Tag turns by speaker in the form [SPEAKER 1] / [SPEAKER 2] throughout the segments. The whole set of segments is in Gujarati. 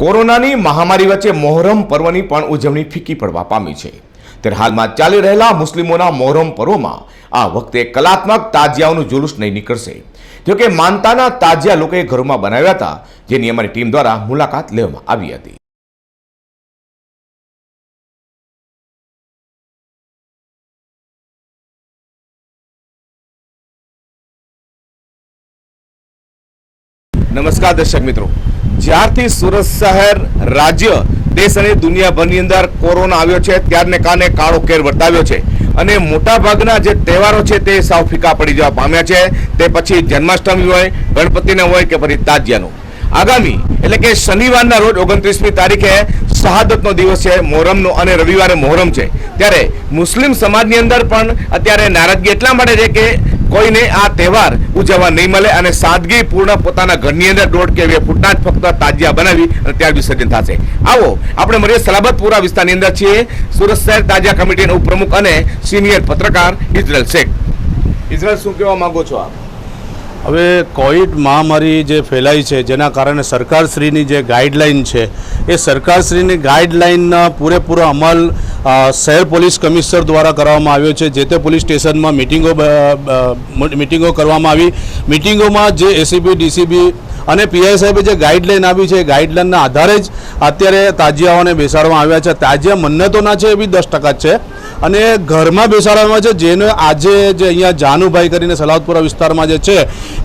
[SPEAKER 1] કોરોનાની મહામારી વચ્ચે મોહરમ પર્વની પણ ઉજવણી ફીકી પડવા પામી છે. ત્યારે હાલમાં ચાલી રહેલા મુસ્લિમોના મોહરમ પર્વમાં આ વખતે કલાત્મક તાજિયાઓનું જુલુસ નહીં નીકળશે. જોકે માનતાના તાજિયા લોકોએ ઘરોમાં બનાવ્યા હતા, જેની અમારી ટીમ દ્વારા મુલાકાત લેવામાં આવી હતી. નમસ્કાર દર્શક મિત્રો. જ્યારથી સુરત શહેર રાજ્ય, દેશ અને દુનિયાભરની અંદર કોરોના આવ્યો છે, ત્યારને કારણે કાળો કેર વર્તાવ્યો છે. અને મોટાભાગના જે તહેવારો છે તે સાવ ફીકા પડી જવા પામ્યા છે. તે પછી જન્માષ્ટમી હોય, ગણપતિના હોય કે પછી તાજિયાનો. આગામી, એટલે કે શનિવારના રોજ ઓગણત્રીસમી તારીખે શહાદતનો દિવસ છે, મોહરમનો અને રવિવારે મોહરમ છે. ત્યારે મુસ્લિમ સમાજની અંદર પણ અત્યારે નારાજગી એટલા માટે છે કે કોઈને આ તહેવાર ઉજવવા નહીં મળે અને સાદગી પૂર્ણ પોતાના ઘરની અંદર દોઢ કે બે ફૂટના જ ફક્ત તાજિયા બનાવી અને ત્યાર વિસર્જન થશે. આવો, આપણે મળીએ સલાબતપુરા વિસ્તારની અંદર છીએ. સુરત શહેર તાજિયા કમિટીના ઉપપ્રમુખ અને સિનિયર પત્રકાર ઇઝરાયલ શેખ. ઇઝરાયલ શું કહેવા માંગો છો આપ?
[SPEAKER 2] હવે કોવિડ મહામારી જે ફેલાઈ છે, જેના કારણે સરકારશ્રીની જે ગાઈડલાઇન છે, એ સરકારશ્રીની ગાઈડલાઇનના પૂરેપૂરો અમલ શહેર પોલીસ કમિશનર દ્વારા કરવામાં આવ્યો છે, જે તે પોલીસ સ્ટેશનમાં મિટિંગો મિટિંગો કરવામાં આવી. મિટિંગોમાં જે એસીબી, ડીસીબી અને પીઆઈ સાહેબે જે ગાઈડલાઈન આપી છે, એ ગાઈડલાઈનના આધારે જ અત્યારે તાજિયાઓને બેસાડવામાં આવ્યા છે. તાજિયા મન્નતોના છે એ બી દસ ટકા છે. અને ઘરમાં બેસાડવામાં છે, જેને આજે જે અહીંયા જાનુભાઈ કરીને સલાવતપુરા વિસ્તારમાં જે છે,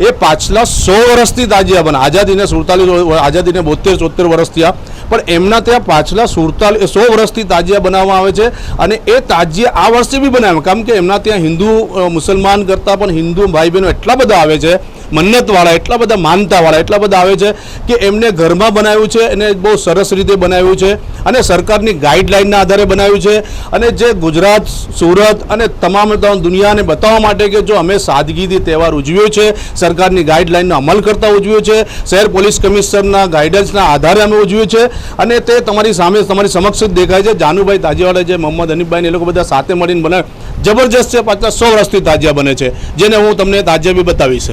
[SPEAKER 2] એ પાછલા સો વર્ષથી તાજિયા બને. આઝાદીને સુડતાલીસ આઝાદીને બોતેર ચોતેર વર્ષ થયા. પણ એમના ત્યાં પાછલા સુડતાલીસ સો વર્ષથી તાજિયા બનાવવામાં આવે છે અને એ તાજિયા આ વર્ષે બી બનાવે. કારણ કે એમના ત્યાં હિન્દુ મુસલમાન કરતાં પણ હિન્દુ ભાઈ બહેનો એટલા બધા આવે છે મન્નતવાળા, એટલા બધા માનતાવાળા, એટલા બધા આવે છે કે એમને ઘરમાં બનાવ્યું છે અને બહુ સરસ રીતે બનાવ્યું છે અને સરકારની ગાઈડલાઇનના આધારે બનાવ્યું છે. અને જે ગુજરાત, સુરત અને તમામ દુનિયાને બતાવવા માટે કે જો અમે સાદગીથી તહેવાર ઉજવ્યો છે, સરકારની ગાઈડલાઇનનો અમલ કરતા ઉજવ્યો છે, શહેર પોલીસ કમિશનરના ગાઈડન્સના આધારે અમે ઉજવ્યું છે અને તે તમારી સામે, તમારી સમક્ષ જ દેખાય છે. જાનુભાઈ તાજીવાડા જે મોહમ્મદ હનીફભાઈ એ લોકો બધા સાથે મળીને બનાવે જબરજસ્ત છે, પાછા સો વર્ષથી તાજિયા બને છે. જેને હું તમને તાજિયા બી બતાવીશ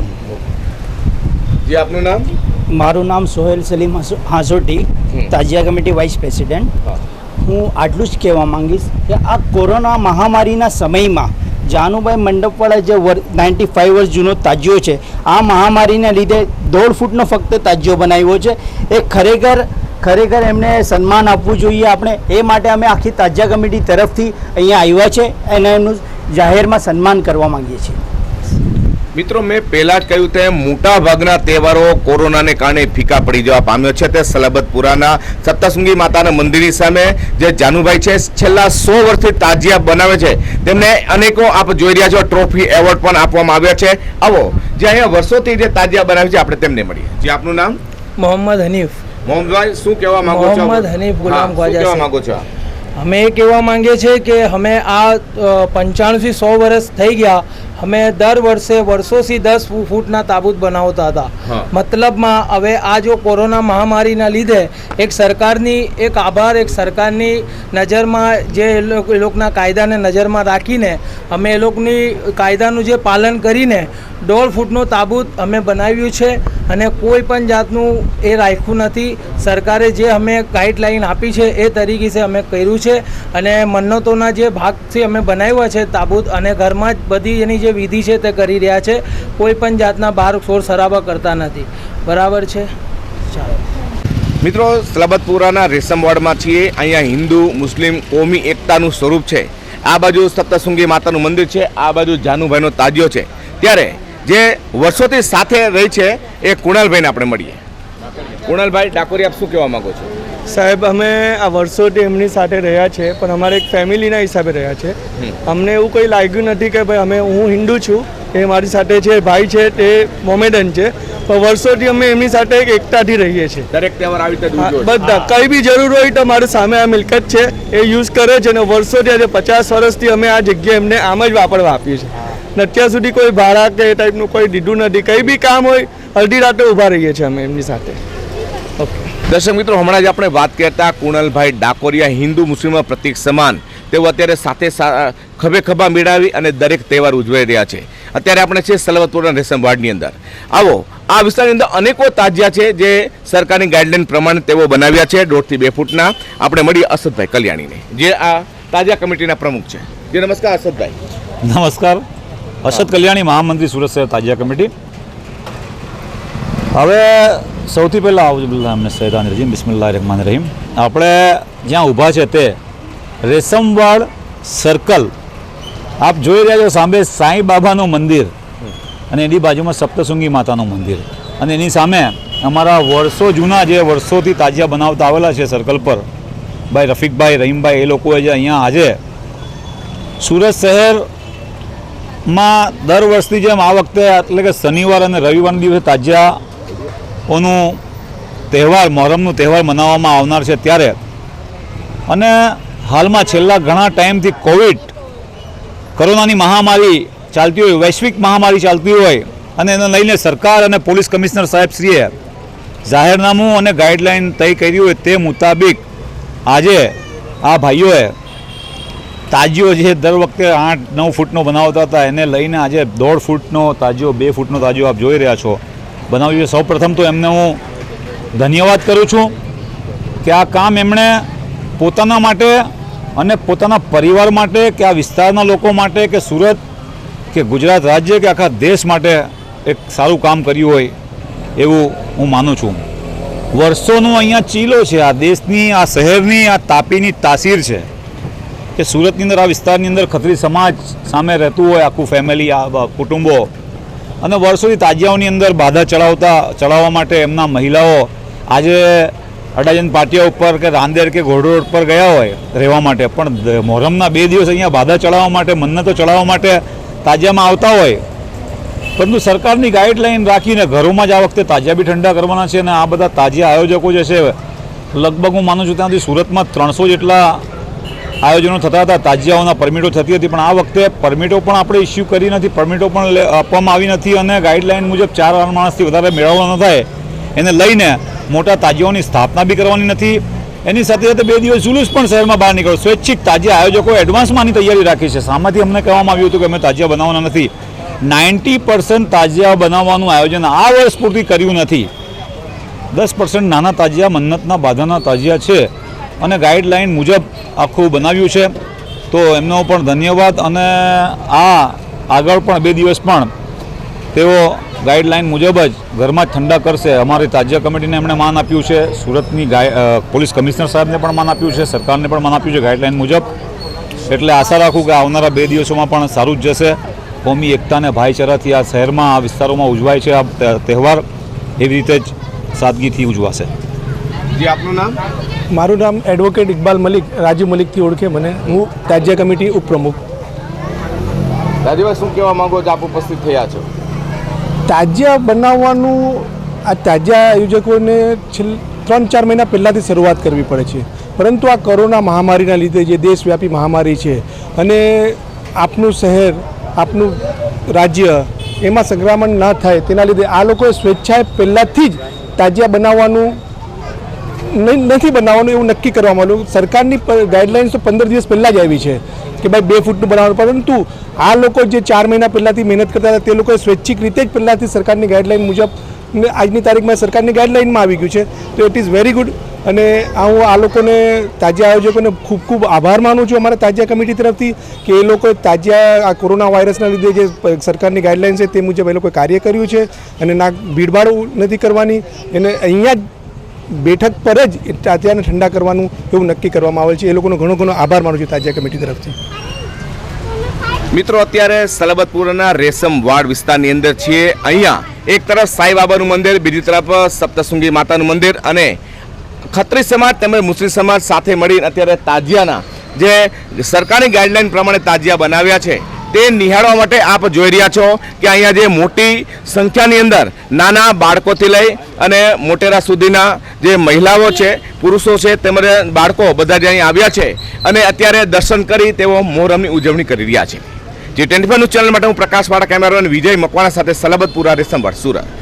[SPEAKER 1] જે આપનું નામ?
[SPEAKER 3] મારું નામ Sohel Salim Hansoti તાજિયા committee vice president. હું. આટલું જ કહેવા માંગીશ કે આ કોરોના મહામારીના સમયમાં જાનુભાઈ મંડપવાળા જે નાઇન્ટી ફાઇવ વર્ષ જૂનો તાજિયો છે આ મહામારીના લીધે દોઢ ફૂટનો ફક્ત તાજિયો બનાવ્યો છે. એ ખરેખર ખરેખર એમને સન્માન આપવું જોઈએ. આપણે એ માટે અમે આખી તાજિયા કમિટી તરફથી અહીંયા આવ્યા છે અને એમનું જાહેરમાં સન્માન કરવા માંગીએ છીએ.
[SPEAKER 1] મિત્રો મેં પહેલા જ કહ્યું તેમ મોટા ભાગના તહેવારો કોરોનાને કારણે ફીકા પડી જવા પામ્યો છે. તે સલાબતપુરાના સપ્તશૃંગી માતાના મંદિરની સામે જે જાનુભાઈ છે છેલ્લા સો વર્ષથી તાજિયા બનાવે છે. તેમને અનેકો આપ જોઈ રહ્યા છો ટ્રોફી એવોર્ડ પણ આપવામાં આવ્યા છે. આવો જે અહીંયા વર્ષોથી જે તાજિયા બનાવે છે આપણે તેમને મળીએ. જે આપનું નામ?
[SPEAKER 4] મોહમ્મદ હનીફ.
[SPEAKER 1] મોહમ્મદભાઈ શું કહેવા માંગો છો?
[SPEAKER 4] મોહમ્મદ હનીફ ગુલામ ખ્વાજા
[SPEAKER 1] કહેવા માંગો છો?
[SPEAKER 4] અમે એ કહેવા માંગીએ છીએ કે અમે આ પંચાણુંથી સો વર્ષ થઈ ગયા અમે દર વર્ષે વર્ષોથી દસ ફૂટના તાબૂત બનાવતા હતા. મતલબમાં હવે આ જો કોરોના મહામારીના લીધે એક સરકારની એક આભાર એક સરકારની નજરમાં જે એ લોકોના કાયદાને નજરમાં રાખીને અમે એ લોકોની કાયદાનું જે પાલન કરીને દોઢ ફૂટનો તાબૂત અમે બનાવ્યું છે. અને કોઈ પણ જાતનું એ રાખ્યું નથી. સરકારે જે અમે ગાઈડલાઈન આપી છે એ તરીકે અમે કર્યું છે. અને મન્નતોના જે ભાગથી અમે બનાવ્યા છે તાબૂત અને ઘરમાં જ બધી એની જે વિધિ છે તે કરી રહ્યા છે. કોઈ પણ જાતના બહાર શોર શરાબા કરતા નથી. બરાબર છે?
[SPEAKER 1] મિત્રો, સલાબતપુરાના રેશમવાડમાં છીએ. અહીંયા હિન્દુ, મુસ્લિમ, કોમી, એકતાનું સ્વરૂપ છે. આ બાજુ સપ્તસુંગી માતાનું મંદિર છે. આ બાજુ જાનુભાઈનો તાજિયો છે. ત્યારે જે વર્ષોથી સાથે રહી છે એ કુણાલભાઈને આપણે મળીએ. કુણાલભાઈ ડાકોરી આપ શું કહેવા માગો છો?
[SPEAKER 5] સાહેબ અમે આ વર્ષોથી એમની સાથે રહ્યા છે પણ અમારે એક ફેમિલીના હિસાબે રહ્યા છે. અમને એવું કંઈ લાગ્યું નથી કે ભાઈ અમે હું હિન્દુ છું એ મારી સાથે છે ભાઈ છે તે મોમેડન છે પણ વર્ષોથી અમે એમની સાથે એક એકતાથી રહીએ છીએ.
[SPEAKER 1] દરેક તહેવાર આવી રીતે.
[SPEAKER 5] બધા. કઈ બી જરૂર હોય તો મારી સામે આ મિલકત છે એ યુઝ કરે છે અને વર્ષોથી આજે પચાસ વર્ષથી અમે આ જગ્યા એમને આમ જ વાપરવા આપીએ છીએ. ને અત્યાર સુધી કોઈ ભાડા કે એ ટાઈપનું કોઈ દીધું નથી. કંઈ બી કામ હોય અડધી રાતે ઊભા રહીએ છીએ અમે એમની સાથે. ઓકે
[SPEAKER 1] દર્શક મિત્રો હમણાં જ આપણે વાત કરતા કુણલભાઈ ડાકોરિયા હિન્દુ મુસ્લિમ પ્રતિક સમાન. તેઓ અત્યારે સાથે સા- ખભે ખભા મેળાવી અને દરેક તહેવાર ઉજવાઈ રહ્યા છે. અત્યારે આપણે છે સલવતપુરના રેશમવાડની અંદર. આવો આ વિસ્તારની અંદર અનેકો તાજિયા છે જે સરકારની ગાઈડલાઈન પ્રમાણે તેઓ બનાવ્યા છે દોઢથી બે ફૂટના. આપણે મળીએ અસદભાઈ કલ્યાણીને જે આ તાજા કમિટીના પ્રમુખ છે. જે નમસ્કાર અસદભાઈ.
[SPEAKER 6] નમસ્કાર. અશદ કલ્યાણી, મહામંત્રી, સુરત શહેર તાજિયા કમિટી. હવે સૌથી પહેલાં આઉઝબુલ્લા અમને સૈદાન રજીમ બિસ્મિલ્લાહ રહેમાન રહીમ. આપણે જ્યાં ઊભા છે તે રેશમવાડ સર્કલ. આપ જોઈ રહ્યા છો સામે સાંઈ બાબાનું મંદિર અને એની બાજુમાં સપ્તશૃંગી માતાનું મંદિર. અને એની સામે અમારા વર્ષો જૂના જે વર્ષોથી તાજિયા બનાવતા આવેલા છે સર્કલ પર, ભાઈ રફીકભાઈ, રહીમભાઈ, એ લોકોએ જે અહીંયા આજે સુરત શહેરમાં દર વર્ષની જેમ આ વખતે, એટલે કે શનિવાર અને રવિવારના દિવસે તાજિયાઓનું તહેવાર, મહોરમનું તહેવાર મનાવવામાં આવનાર છે ત્યારે. અને હાલમાં છેલ્લા ઘણા ટાઈમથી કોવિડ, કોરોનાની મહામારી ચાલતી હોય, વૈશ્વિક મહામારી ચાલતી હોય, અને એને લઈને સરકાર અને પોલીસ કમિશનર સાહેબશ્રીએ જાહેરનામું અને ગાઈડલાઈન તય કરી હોય તે મુતાબિક આજે આ ભાઈઓએ તાજીઓ જે દર વખતે આઠ, નવ ફૂટનો બનાવતા હતા, એને લઈને આજે દોઢ ફૂટનો તાજીઓ, બે ફૂટનો તાજીઓ આપ જોઈ રહ્યા છો. બનાવ્યું સૌ પ્રથમ તો એમને હું ધન્યવાદ કરું છું કે આ કામ એમણે પોતાના માટે અને પોતાના પરિવાર માટે કે આ વિસ્તારના લોકો માટે કે સુરત કે ગુજરાત રાજ્ય કે આખા દેશ માટે એક સારું કામ કર્યું હોય એવું હું માનું છું. વર્ષોનો અહીંયા ચીલો છે. આ દેશની, આ શહેરની, આ તાપીની તાસીર છે. કે સુરતની અંદર આ વિસ્તારની અંદર ખત્રી સમાજ સામે રહેતું હોય, આખું ફેમિલી આ કુટુંબો. અને વર્ષોથી તાજિયાઓની અંદર બાધા ચડાવતા, ચડાવવા માટે એમના મહિલાઓ આજે અડાજન પાટિયા ઉપર કે રાંદેર કે ઘોડ રોડ પર ગયા હોય રહેવા માટે. પણ મોહરમના બે દિવસ અહીંયા બાધા ચડાવવા માટે, મન્નતો ચડાવવા માટે તાજિયામાં આવતા હોય. પરંતુ સરકારની ગાઈડલાઈન રાખીને ઘરોમાં જ આ વખતે તાજિયા બી ઠંડા કરવાના છે અને આ બધા તાજિયા આયોજકો જે છે, લગભગ હું માનું છું ત્યાં સુધી સુરતમાં ત્રણસો જેટલા આયોજનો થતા હતા, તાજિયાઓના પરમિટો થતી હતી, પણ આ વખતે પરમિટો પણ આપણે ઇસ્યુ કરી નથી, પરમિટો પણ આપવામાં આવી નથી અને ગાઈડલાઇન મુજબ ચાર માણસથી વધારે મેળવવા ન થાય. એને લઈને મોટા તાજિયાઓની સ્થાપના બી કરવાની નથી. એની સાથે સાથે બે દિવસ જુલુસ પણ શહેરમાં બહાર નીકળો સ્વૈચ્છિક તાજિયા આયોજકો એડવાન્સમાંની તૈયારી રાખી છે. સામેથી અમને કહેવામાં આવ્યું હતું કે અમે તાજિયા બનાવવાના નથી. નાઇન્ટી પર્સન્ટ તાજિયા બનાવવાનું આયોજન આ વર્ષ પૂરતી કર્યું નથી. દસ પર્સન્ટ નાના તાજિયા, મન્નતના બાધાના તાજિયા છે. અને ગાઈડલાઈન મુજબ આખું બનાવ્યું છે. તો એમનો પણ ધન્યવાદ અને આ આગળ પણ બે દિવસ પણ તેઓ ગાઈડલાઈન મુજબ જ ઘરમાં ઠંડા કરશે. અમારી તાજ્ય કમિટીને એમણે માન આપ્યું છે. સુરતની પોલીસ કમિશનર સાહેબને પણ માન આપ્યું છે. સરકારને પણ માન આપ્યું છે ગાઈડલાઈન મુજબ. એટલે આશા રાખું કે આવનારા બે દિવસોમાં પણ સારું જ જશે. કોમી, એકતા અને ભાઈચારાથી આ શહેરમાં, આ વિસ્તારોમાં ઉજવાય છે આ તહેવાર. એવી રીતે જ સાદગીથી ઉજવાશે.
[SPEAKER 1] જી, આપનું નામ?
[SPEAKER 7] મારું નામ એડવોકેટ ઇકબાલ મલિક રાજુ મલિકથી ઓળખે મને. હું રાજ્ય કમિટી ઉપપ્રમુખ.
[SPEAKER 1] રાજુભાઈ શું કહેવા માંગો છો? આપ ઉપસ્થિત થયા છો.
[SPEAKER 7] તાજિયા બનાવવાનું આ તાજિયા આયોજકોને છેલ્લા ત્રણ ચાર મહિના પહેલાંથી શરૂઆત કરવી પડે છે. પરંતુ આ કોરોના મહામારીના લીધે જે દેશવ્યાપી મહામારી છે અને આપનું શહેર આપનું રાજ્ય એમાં સંક્રમણ ન થાય તેના લીધે આ લોકોએ સ્વેચ્છાએ પહેલાંથી જ તાજિયા બનાવવાનું નથી બનાવવાનું એવું નક્કી કરવામાં આવ્યું. સરકારની ગાઈડલાઇન્સ તો પંદર દિવસ પહેલાં જ આવી છે કે ભાઈ બે ફૂટનું બનાવવાનું. પરંતુ આ લોકો જે ચાર મહિના પહેલાંથી મહેનત કરતા હતા, તે લોકોએ સ્વૈચ્છિક રીતે જ પહેલાંથી સરકારની ગાઈડલાઇન મુજબ આજની તારીખમાં સરકારની ગાઈડલાઇનમાં આવી ગયું છે. તો ઇટ ઇઝ વેરી ગુડ અને હું આ લોકોને તાજિયા આયોજકોને ખૂબ ખૂબ આભાર માનું છું અમારા તાજિયા કમિટી તરફથી કે એ લોકોએ તાજિયા આ કોરોના વાયરસના લીધે જે સરકારની ગાઈડલાઇન છે તે મુજબ એ લોકોએ કાર્ય કર્યું છે. અને ના, ભીડભાડ નથી કરવાની. એને અહીંયા જ બેઠક પર જ તાત્યાને ઠંડા કરવાનું એવું નક્કી કરવામાં આવેલ છે. એ લોકોનો ઘણો ઘણો આભાર માનું છું તાજિયા કમિટી તરફથી.
[SPEAKER 1] મિત્રો, અત્યારે સલબતપુરના રેશમ વાડ વિસ્તારની અંદર છીએ. અહીંયા એક તરફ સાંઈ બાબાનું મંદિર, બીજી તરફ સપ્તશૃંગી માતાનું મંદિર અને ખત્રી સમાજ તેમજ મુસ્લિમ સમાજ સાથે મળીને અત્યારે તાજિયાના જે સરકારની ગાઈડલાઈન પ્રમાણે તાજિયા બનાવ્યા છે. તે નિહાળવા માટે આપ જોઈ રહ્યા છો કે અહીંયા જે મોટી સંખ્યાની અંદર નાના બાળકોથી લઈ અને મોટેરા સુધીના જે મહિલાઓ છે, પુરુષો છે, તેમજ બાળકો બધા જ અહીં આવ્યા છે અને અત્યારે દર્શન કરી તેઓ મોહરમની ઉજવણી કરી રહ્યા છે. જે ટ્વેન્ટી ન્યૂઝ ચેનલ માટે હું પ્રકાશ વાળા કેમેરામેન વિજય મકવાણા સાથે સલાબતપુરા રેશમવાડ સુરત